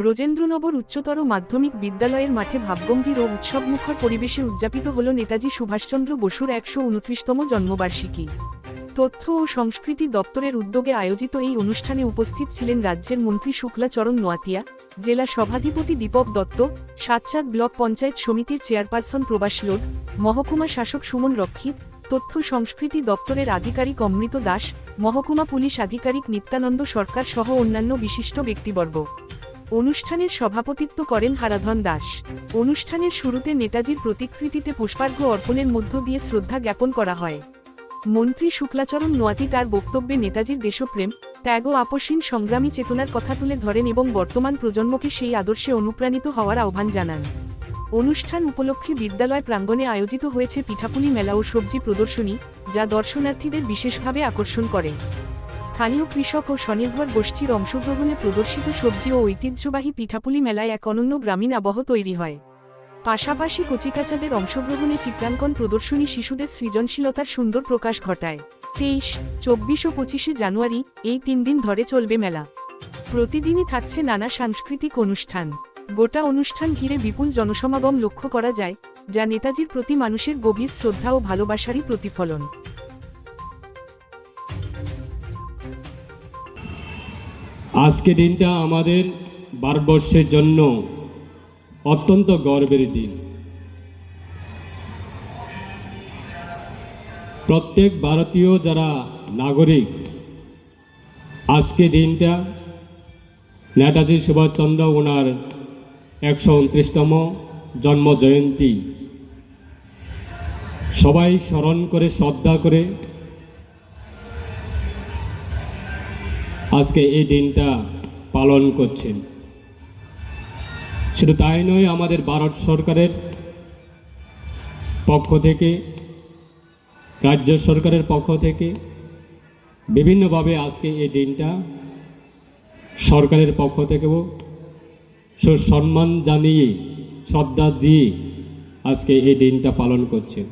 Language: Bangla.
ব্রজেন্দ্রনগর উচ্চতর মাধ্যমিক বিদ্যালয়ের মাঠে ভাবগম্ভীর ও উৎসবমুখর পরিবেশে উদযাপিত হল নেতাজি সুভাষচন্দ্র বসুর একশো উনত্রিশতম জন্মবার্ষিকী। তথ্য ও সংস্কৃতি দপ্তরের উদ্যোগে আয়োজিত এই অনুষ্ঠানে উপস্থিত ছিলেন রাজ্যের মন্ত্রী শুক্লাচরণ নোয়াতিয়া, জেলা সভাধিপতি দীপক দত্ত, সাতচাঁদ ব্লক পঞ্চায়েত সমিতির চেয়ারপারসন প্রবাস লোড মহকুমা শাসক সুমন রক্ষিত, তথ্য সংস্কৃতি দপ্তরের আধিকারিক অমৃত দাস, মহকুমা পুলিশ আধিকারিক নিত্যানন্দ সরকার সহ অন্যান্য বিশিষ্ট ব্যক্তিবর্গ। অনুষ্ঠানের সভাপতিত্ব করেন হারাধন দাস। অনুষ্ঠানের শুরুতে নেতাজির প্রতিকৃতিতে পুষ্পার্ঘ্য অর্পণের মধ্য দিয়ে শ্রদ্ধা জ্ঞাপন করা হয়। মন্ত্রী শুক্লাচরণ নোয়াতি তার বক্তব্যে নেতাজির দেশপ্রেম, ত্যাগ ও আপসীন সংগ্রামী চেতনার কথা তুলে ধরেন এবং বর্তমান প্রজন্মকে সেই আদর্শে অনুপ্রাণিত হওয়ার আহ্বান জানান। অনুষ্ঠান উপলক্ষে বিদ্যালয় প্রাঙ্গণে আয়োজিত হয়েছে পিঠাপুলি মেলা ও সবজি প্রদর্শনী, যা দর্শনার্থীদের বিশেষভাবে আকর্ষণ করে। স্থানীয় কৃষক ও স্বনির্ভর গোষ্ঠীর অংশগ্রহণে প্রদর্শিত সবজি ও ঐতিহ্যবাহী পিঠাপুলি মেলায় এক অনন্য গ্রামীণ আবহ তৈরি হয়। পাশাপাশি কচিকাচাদের অংশগ্রহণে চিত্রাঙ্কন প্রদর্শনী শিশুদের সৃজনশীলতার সুন্দর প্রকাশ ঘটায়। তেইশ, চব্বিশ ও পঁচিশে জানুয়ারি, এই তিন দিন ধরে চলবে মেলা। প্রতিদিনই থাকছে নানা সাংস্কৃতিক অনুষ্ঠান। গোটা অনুষ্ঠান ঘিরে বিপুল জনসমাগম লক্ষ্য করা যায়, যা নেতাজির প্রতি মানুষের গভীর শ্রদ্ধা ও ভালোবাসারই প্রতিফলন। আজকে দিনটা আমাদের ভারতবর্ষের জন্য অত্যন্ত গর্বের দিন। প্রত্যেক ভারতীয় যারা নাগরিক, আজকে দিনটা নেতাজি সুভাষচন্দ্র ওনার একশো উনত্রিশতম জন্ম জয়ন্তী সবাই স্মরণ করে, শ্রদ্ধা করে আজকে এই দিনটা পালন করছেন। শুধু তাই নয়, আমাদের ভারত সরকারের পক্ষ থেকে, রাজ্য সরকারের পক্ষ থেকে বিভিন্নভাবে আজকে এই দিনটা সরকারের পক্ষ থেকেও সুসম্মান জানিয়ে, শ্রদ্ধা দিয়ে আজকে এই দিনটা পালন করছেন।